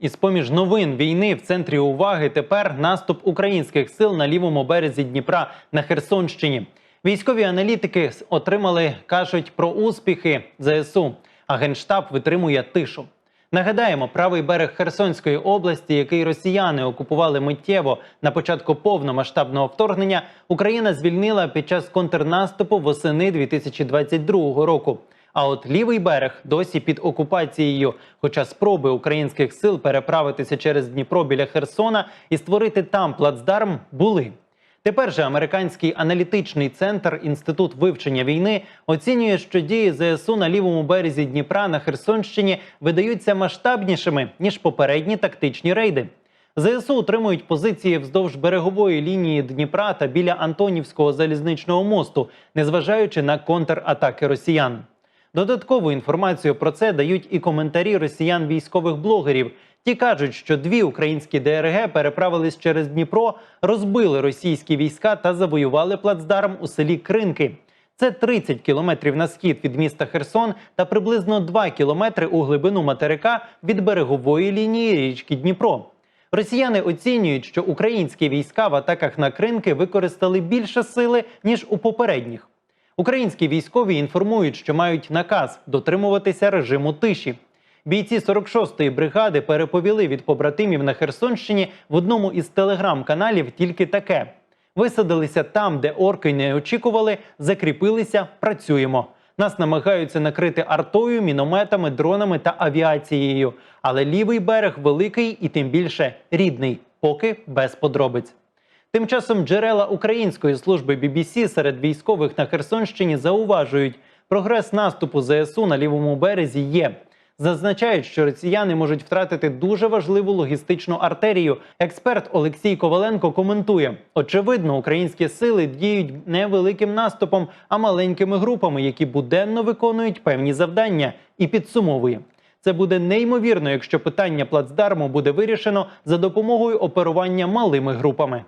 І з поміж новин війни в центрі уваги тепер наступ українських сил на лівому березі Дніпра на Херсонщині. Військові аналітики отримали, кажуть про успіхи ЗСУ, а генштаб витримує тишу. Нагадаємо, правий берег Херсонської області, який росіяни окупували миттєво на початку повномасштабного вторгнення, Україна звільнила під час контрнаступу восени 2022 року. А от лівий берег досі під окупацією. Хоча спроби українських сил переправитися через Дніпро біля Херсона і створити там плацдарм були. Тепер же американський аналітичний центр Інститут вивчення війни оцінює, що дії ЗСУ на лівому березі Дніпра на Херсонщині видаються масштабнішими ніж попередні тактичні рейди. ЗСУ утримують позиції вздовж берегової лінії Дніпра та біля Антонівського залізничного мосту, незважаючи на контратаки росіян. Додаткову інформацію про це дають і коментарі росіян військових блогерів. Ті кажуть, що дві українські ДРГ переправились через Дніпро, розбили російські війська та завоювали плацдарм у селі Кринки. Це 30 кілометрів на схід від міста Херсон та приблизно 2 кілометри у глибину материка від берегової лінії річки Дніпро. Росіяни оцінюють, що українські війська в атаках на кринки використали більше сили ніж у попередніх. Українські військові інформують, що мають наказ дотримуватися режиму тиші. Бійці 46-ї бригади переповіли від побратимів на Херсонщині в одному із телеграм-каналів тільки таке: висадилися там, де орки не очікували, закріпилися, працюємо. Нас намагаються накрити артою, мінометами, дронами та авіацією. Але лівий берег великий і тим більше рідний, поки без подробиць. Тим часом джерела української служби BBC серед військових на Херсонщині зауважують, прогрес наступу ЗСУ на лівому березі є. Зазначають, що росіяни можуть втратити дуже важливу логістичну артерію. Експерт Олексій Коваленко коментує: очевидно, українські сили діють не великим наступом, а маленькими групами, які буденно виконують певні завдання, і підсумовує. Це буде неймовірно, якщо питання плацдарму буде вирішено за допомогою оперування малими групами.